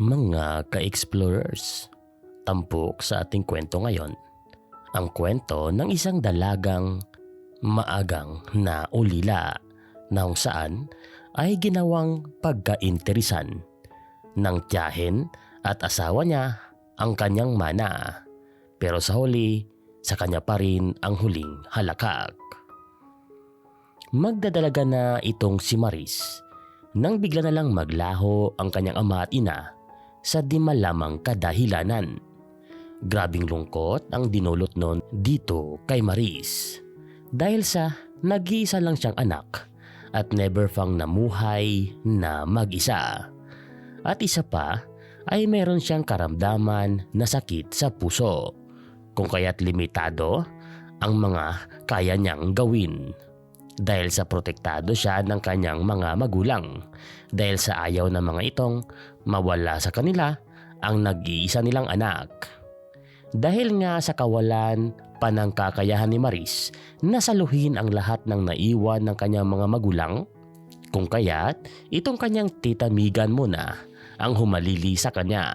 Mga ka-explorers, tampok sa ating kwento ngayon. Ang kwento ng isang dalagang maagang na ulila na kung saan ay ginawang pagkainteresan ng tiyahin at asawa niya ang kanyang mana. Pero sa huli, sa kanya pa rin ang huling halakak. Magdadalaga na itong si Maris nang bigla na lang maglaho ang kanyang ama at ina sa di malamang kadahilanan. Grabing lungkot ang dinulot nun dito kay Maris. Dahil sa nag-iisa lang siyang anak at never pang namuhay na mag-isa. At isa pa ay meron siyang karamdaman na sakit sa puso. Kung kaya't limitado ang mga kaya niyang gawin. Dahil sa protektado siya ng kanyang mga magulang. Dahil sa ayaw ng mga itong mawala sa kanila ang nag-iisa nilang anak. Dahil nga sa kawalan pa ni Maris na saluhin ang lahat ng naiwan ng kanyang mga magulang, kung kaya't itong kanyang tita Migan muna ang humalili sa kanya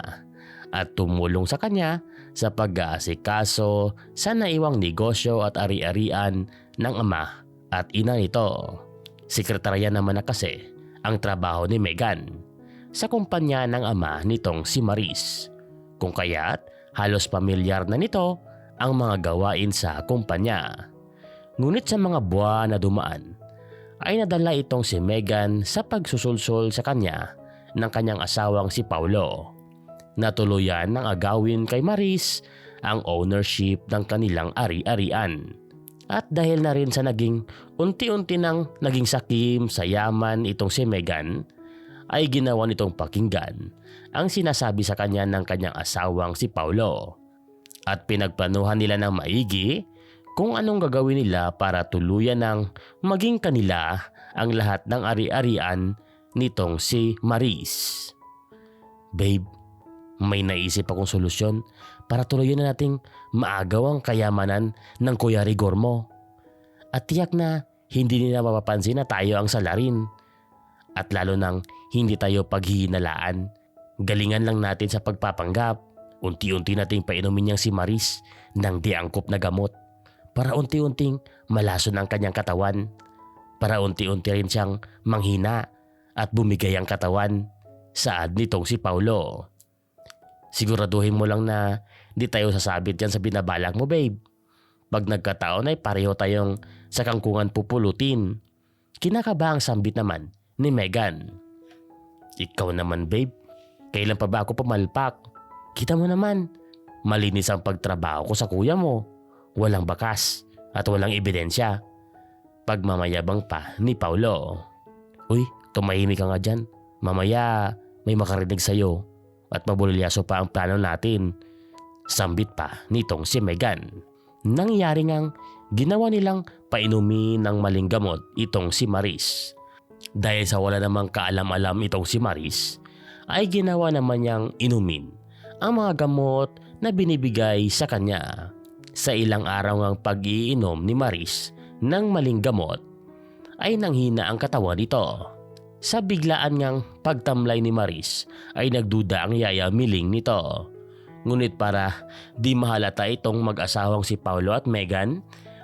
at tumulong sa kanya sa pag-aasikaso sa naiwang negosyo at ari-arian ng ama at ina nito. Sekretarya naman na kasi ang trabaho ni Megan sa kumpanya ng ama nitong si Maris. Kung kaya't halos pamilyar na nito ang mga gawain sa kumpanya. Ngunit sa mga buwan na dumaan ay nadala itong si Megan sa pagsusulsol sa kanya ng kanyang asawang si Paulo. Natuluyan ng agawin kay Maris ang ownership ng kanilang ari-arian. At dahil na rin sa naging unti-unti nang naging sakim sa yaman itong si Megan, ay ginawa nitong pakinggan ang sinasabi sa kanya ng kanyang asawang si Paulo. At pinagplanuhan nila ng maigi kung anong gagawin nila para tuluyan ng maging kanila ang lahat ng ari-arian nitong si Maris. Babe, may naisip akong solusyon para tuluyan na nating maagaw ang kayamanan ng Kuya Rigor mo. At tiyak na hindi nila mapapansin na tayo ang salarin. At lalo nang hindi tayo paghihinalaan. Galingan lang natin sa pagpapanggap. Unti-unti nating painumin niyang si Maris ng diangkop na gamot para unti-unting malason ang kanyang katawan. Para unti-unti rin siyang manghina at bumigay ang katawan. Saad nitong si Paulo. Siguraduhin mo lang na di tayo sasabit yan sa binabalak mo babe. Pag nagkataon ay pareho tayong sa kangkungan pupulutin. Kinakabahang sambit naman ni Megan. Ikaw naman babe, kailan pa ba ako pumalpak? Kita mo naman, malinis ang pagtrabaho ko sa kuya mo. Walang bakas at walang ebidensya. Pagmamayabang pa ni Paulo. Uy, tumahimik ka nga dyan. Mamaya may makarinig sa'yo at mabulilyaso pa ang plano natin. Sambit pa nitong si Megan. Nangyari ngang ginawa nilang painumin ng maling gamot itong si Maris. Dahil sa wala namang kaalam-alam itong si Maris, ay ginawa naman niyang inumin ang mga gamot na binibigay sa kanya. Sa ilang araw ng pag-iinom ni Maris ng maling gamot, ay nanghina ang katawan nito. Sa biglaan ngang pagtamlay ni Maris ay nagduda ang yaya miling nito. Ngunit para di mahalata itong mag-asawang si Paulo at Megan,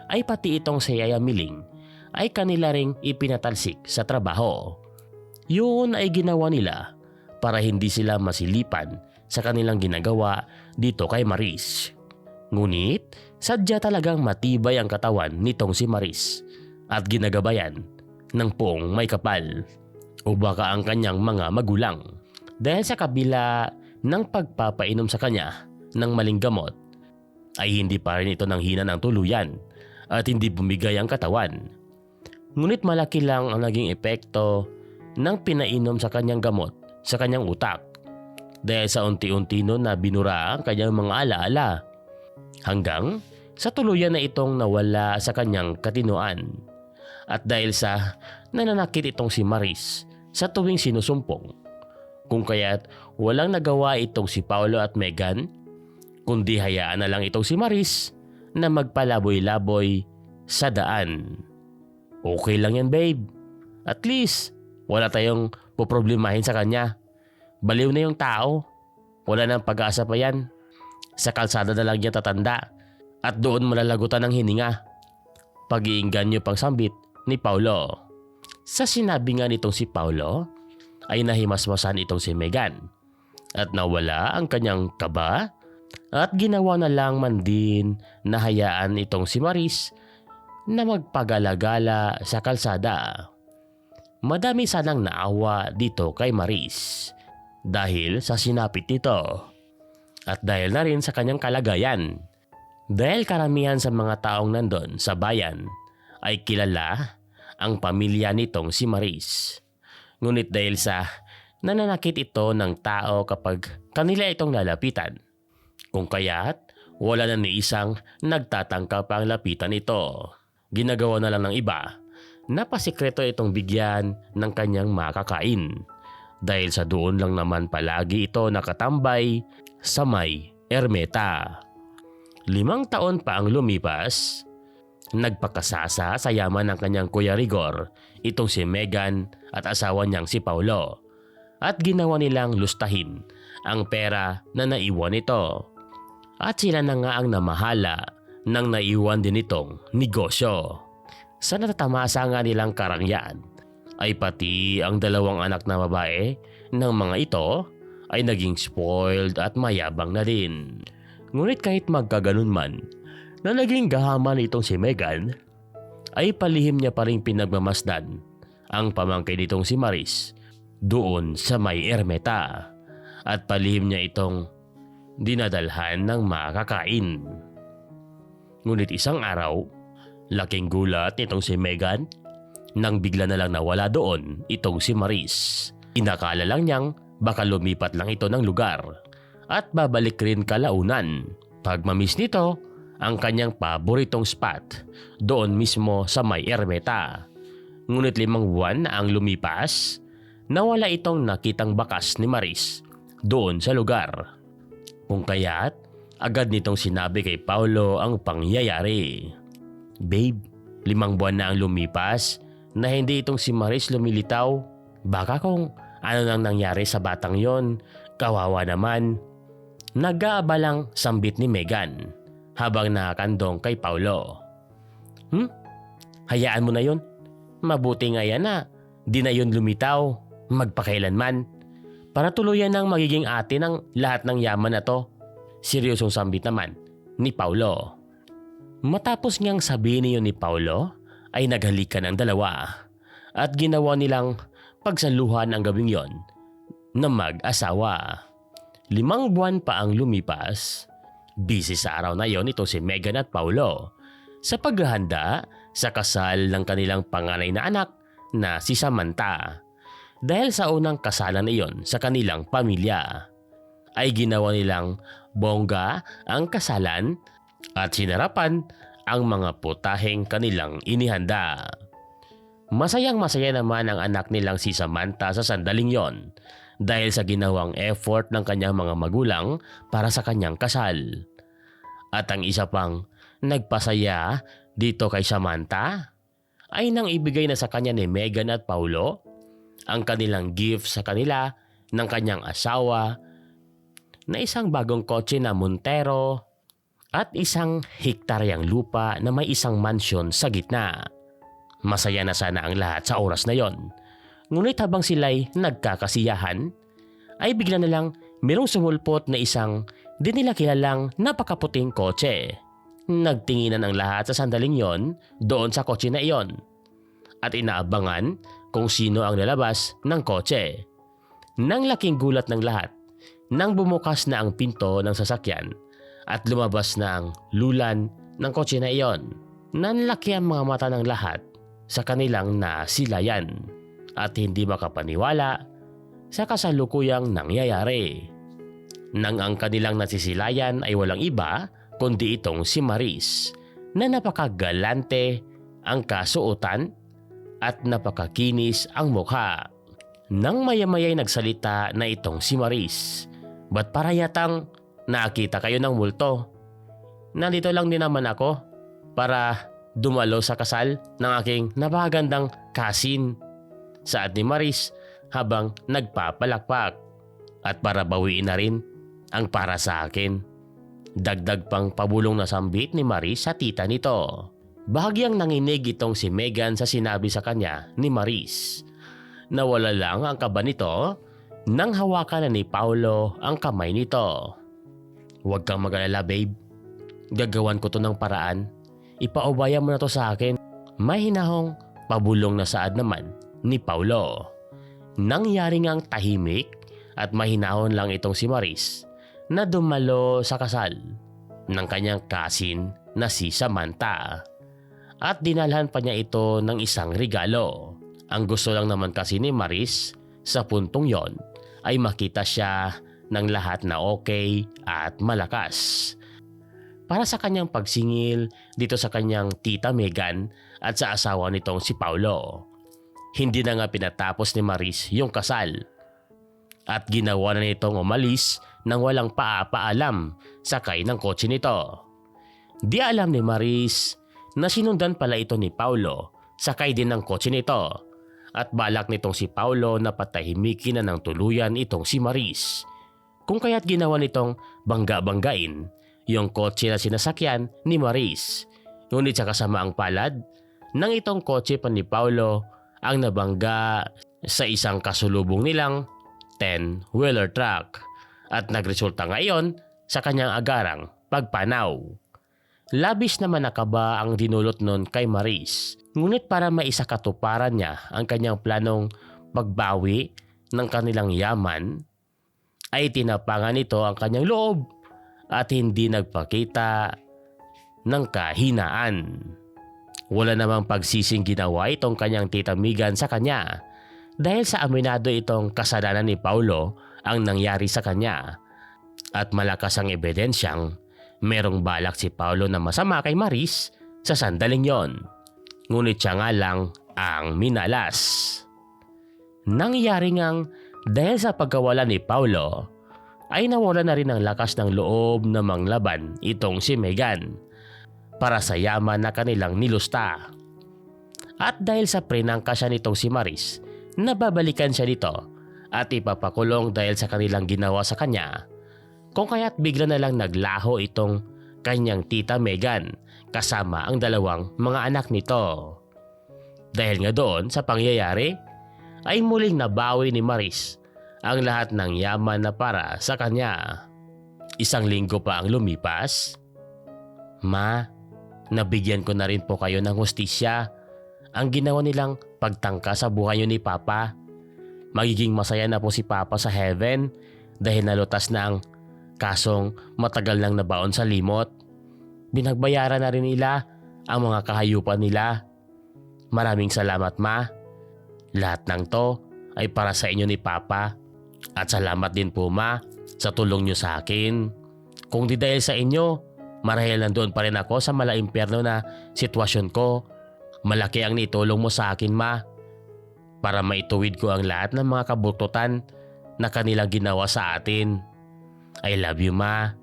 ay pati itong si Yaya Miling ay kanila ring ipinatalsik sa trabaho. Yun ay ginawa nila para hindi sila masilipan sa kanilang ginagawa dito kay Maris. Ngunit sadya talagang matibay ang katawan nitong si Maris at ginagabayan ng poong may kapal o baka ang kanyang mga magulang. Dahil sa kabila ng pagpapainom sa kanya ng maling gamot ay hindi pa rin ito nang hina ng tuluyan at hindi bumigay ang katawan. Ngunit malaki lang ang naging epekto ng pinainom sa kanyang gamot sa kanyang utak dahil sa unti-unti nun na binura ang kanyang mga alaala hanggang sa tuluyan na itong nawala sa kanyang katinuan. At dahil sa nananakit itong si Maris sa tuwing sinusumpong. Kung kaya't walang nagawa itong si Paolo at Megan, kundi hayaan na lang itong si Maris na magpalaboy-laboy sa daan. Okay lang yan babe. At least wala tayong poproblemahin sa kanya. Baliw na yung tao. Wala nang pag-asa pa yan. Sa kalsada na lang niya tatanda at doon malalagutan ng hininga. Pag-iinggan niyo pang sambit ni Paulo. Sa sinabi nga nitong si Paulo, ay nahimasmasan itong si Megan at nawala ang kanyang kaba at ginawa na lang man din na hayaan itong si Maris na magpagalagala sa kalsada. Madami sanang naawa dito kay Maris dahil sa sinapit nito at dahil na rin sa kanyang kalagayan. Dahil karamihan sa mga taong nandon sa bayan ay kilala ang pamilya nitong si Maris. Ngunit dahil sa nananakit ito ng tao kapag kanila itong lalapitan. Kung kaya't wala na ni isang nagtatangka pang lapitan ito. Ginagawa na lang ng iba na pasikreto itong bigyan ng kanyang makakain. Dahil sa doon lang naman palagi ito nakatambay sa may Ermeta. Limang taon pa ang lumipas, nagpakasasa sa yaman ng kanyang kuya Rigor, itong si Megan at asawa niyang si Paulo. At ginawa nilang lustahin ang pera na naiwan nito. At sila na nga ang namahala ng naiwan din itong negosyo. Sa natatamasa nga nilang karangyaan ay pati ang dalawang anak na babae ng mga ito ay naging spoiled at mayabang na din. Ngunit kahit magkaganon man, na naging gahaman itong si Megan, ay palihim niya pa rin pinagmamasdan ang pamangkin nitong si Maris doon sa may ermeta at palihim niya itong dinadalhan ng makakain. Ngunit isang araw, laking gulat nitong si Megan nang bigla na lang nawala doon itong si Maris. Inakala lang niyang baka lumipat lang ito ng lugar at babalik rin kalaunan. Pag mamiss nito, ang kanyang paboritong spot doon mismo sa may ermeta. Ngunit limang buwan na ang lumipas, nawala itong nakitang bakas ni Maris doon sa lugar. Kung kaya't, agad nitong sinabi kay Paulo ang pangyayari. Babe, limang buwan na ang lumipas na hindi itong si Maris lumilitaw. Baka kung ano nang nangyari sa batang yon, kawawa naman. Nag-aabalang sambit ni Megan habang nakakandong kay Paulo. Hmm? Hayaan mo na yon. Mabuti nga yan na di na yun lumitaw magpakailanman para tuluyan ng magiging ate ng lahat ng yaman na to. Seryosong sambit naman ni Paulo. Matapos niyang sabihin niyo ni Paulo ay naghalikan ang dalawa at ginawa nilang pagsaluhan ang gabing yon na mag-asawa. Limang buwan pa ang lumipas. Busy sa araw na yon ito si Megan at Paulo sa paghahanda sa kasal ng kanilang panganay na anak na si Samantha. Dahil sa unang kasalan iyon sa kanilang pamilya, ay ginawa nilang bongga ang kasalan at sinarapan ang mga putaheng kanilang inihanda. Masayang masaya naman ang anak nilang si Samantha sa sandaling yon dahil sa ginawang effort ng kanyang mga magulang para sa kanyang kasal. At ang isa pang nagpasaya dito kay Samantha ay nang ibigay na sa kanya ni Megan at Paulo ang kanilang gift sa kanila ng kanyang asawa na isang bagong kotse na Montero at isang hektaryang lupa na may isang mansyon sa gitna. Masaya na sana ang lahat sa oras na yon. Ngunit habang sila'y nagkakasiyahan, ay bigla na lang merong sumulpot na isang di nila napakaputing kotse. Nagtinginan ang lahat sa sandaling yon doon sa kotse na iyon at inaabangan kung sino ang lalabas ng kotse. Nang laking gulat ng lahat, nang bumukas na ang pinto ng sasakyan at lumabas na ang lulan ng kotse na iyon, nanlaki ang mga mata ng lahat sa kanilang nasilayan at hindi makapaniwala sa kasalukuyang nangyayari. Nang ang kanilang nasisilayan ay walang iba kundi itong si Maris na napakagalante ang kasuotan at napakakinis ang mukha. Nang mayamayay nagsalita na itong si Maris, ba't para yatang nakita kayo ng multo? Nandito lang din naman ako para dumalo sa kasal ng aking napakagandang kasin. Saad ni Maris habang nagpapalakpak. At para bawiin na rin ang para sa akin. Dagdag pang pabulong na sambit ni Maris sa tita nito. Bahagyang nanginig itong si Megan sa sinabi sa kanya ni Maris. Nawala lang ang kaba nito nang hawakan na ni Paulo ang kamay nito. Huwag kang mag-alala babe. Gagawan ko to ng paraan. Ipaubaya mo na to sa akin. May hinahong pabulong na saad naman ni Paulo. Nangyari ngang tahimik at mahinahon lang itong si Maris na dumalo sa kasal ng kanyang kasin na si Samantha. At dinalhan pa niya ito ng isang regalo. Ang gusto lang naman kasi ni Maris sa puntong yon ay makita siya ng lahat na okay at malakas. Para sa kanyang pagsingil dito sa kanyang tita Megan at sa asawa nitong si Paulo. Hindi na nga pinatapos ni Maris yung kasal. At ginawa na nitong umalis nang walang paapaalam sakay ng kotse nito. Di alam ni Maris na sinundan pala ito ni Paulo sakay din ng kotse nito at balak nitong si Paulo na patahimikin na ng tuluyan itong si Maris. Kung kaya't ginawa nitong bangga-banggain yung kotse na sinasakyan ni Maris. Ngunit sa kasamaang palad, nang itong kotse pa ni Paulo ang nabangga sa isang kasulubong nilang 10-wheeler truck at nagresulta ngayon sa kanyang agarang pagpanaw. Labis naman nakaba ang dinulot nun kay Maris. Ngunit para maisakatuparan niya ang kanyang planong pagbawi ng kanilang yaman, ay tinapangan nito ang kanyang loob at hindi nagpakita ng kahinaan. Wala namang pagsising ginawa itong kanyang tita Megan sa kanya dahil sa aminado itong kasalanan ni Paulo ang nangyari sa kanya at malakas ang ebidensyang merong balak si Paulo na masama kay Maris sa sandaling yon. Ngunit siya nga lang ang minalas. Nangyari ngang dahil sa pagkawala ni Paulo ay nawala na rin ang lakas ng loob na manglaban itong si Megan para sa yaman na kanilang nilusta. At dahil sa prenangka siya nitong si Maris, nababalikan siya nito at ipapakulong dahil sa kanilang ginawa sa kanya. Kung kaya't bigla na lang naglaho itong kanyang tita Megan kasama ang dalawang mga anak nito. Dahil nga doon sa pangyayari, ay muling nabawi ni Maris ang lahat ng yaman na para sa kanya. Isang linggo pa ang lumipas. Ma, nabigyan ko na rin po kayo ng hustisya. Ang ginawa nilang pagtangka sa buhay ni Papa. Magiging masaya na po si Papa sa heaven dahil nalutas na ang kasong matagal nang nabaon sa limot. Binagbayaran na rin nila ang mga kahayupan nila. Maraming salamat ma. Lahat ng to ay para sa inyo ni Papa. At salamat din po ma sa tulong niyo sa akin. Kung di dahil sa inyo, marahil nandoon pa rin ako sa malaimpyerno na sitwasyon ko. Malaki ang nitulong mo sa akin ma. Para maituwid ko ang lahat ng mga kabututan na kanilang ginawa sa atin. I love you ma.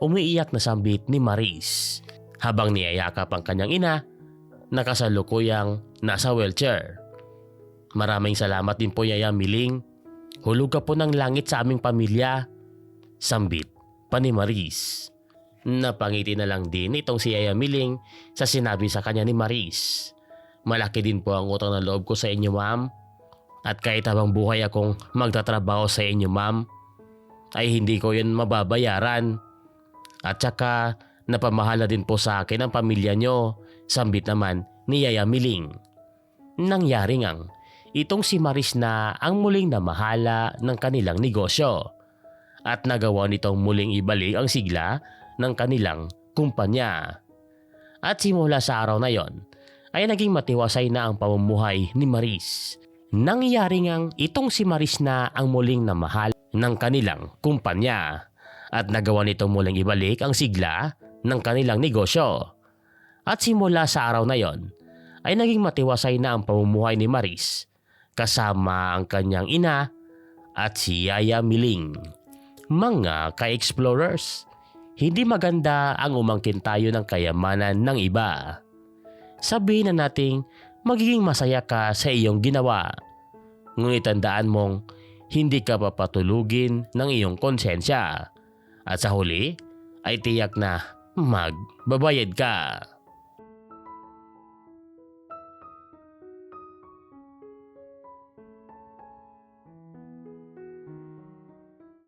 Umiiyak na sambit ni Maris habang niyayakap ang kanyang ina na kasalukuyang nasa wheelchair. Maraming salamat din po Yaya Miling. Hulog ka po ng langit sa aming pamilya. Sambit pa ni Maris. Napangiti na lang din itong si Yaya Miling sa sinabi sa kanya ni Maris. Malaki din po ang utang na loob ko sa inyo ma'am. At kahit habang buhay akong magtatrabaho sa inyo ma'am, ay hindi ko yun mababayaran. At saka napamahal na din po sa akin ang pamilya nyo, sambit naman ni Yaya Miling. Nangyari ngang itong si Maris na ang muling namahala ng kanilang negosyo at nagawa nitong muling ibalik ang sigla ng kanilang kumpanya. At simula sa araw na yon ay naging matiwasay na ang pamumuhay ni Maris. Nangyari ngang itong si Maris na ang muling namahal ng kanilang kumpanya at nagawa nitong muling ibalik ang sigla ng kanilang negosyo. At simula sa araw na yon ay naging matiwasay na ang pamumuhay ni Maris kasama ang kanyang ina at si Yaya Miling. Mga ka-explorers, hindi maganda ang umangkin tayo ng kayamanan ng iba. Sabihin na nating magiging masaya ka sa iyong ginawa. Ngunit tandaan mong hindi ka papatulugin ng iyong konsensya. At sa huli ay tiyak na magbabayad ka.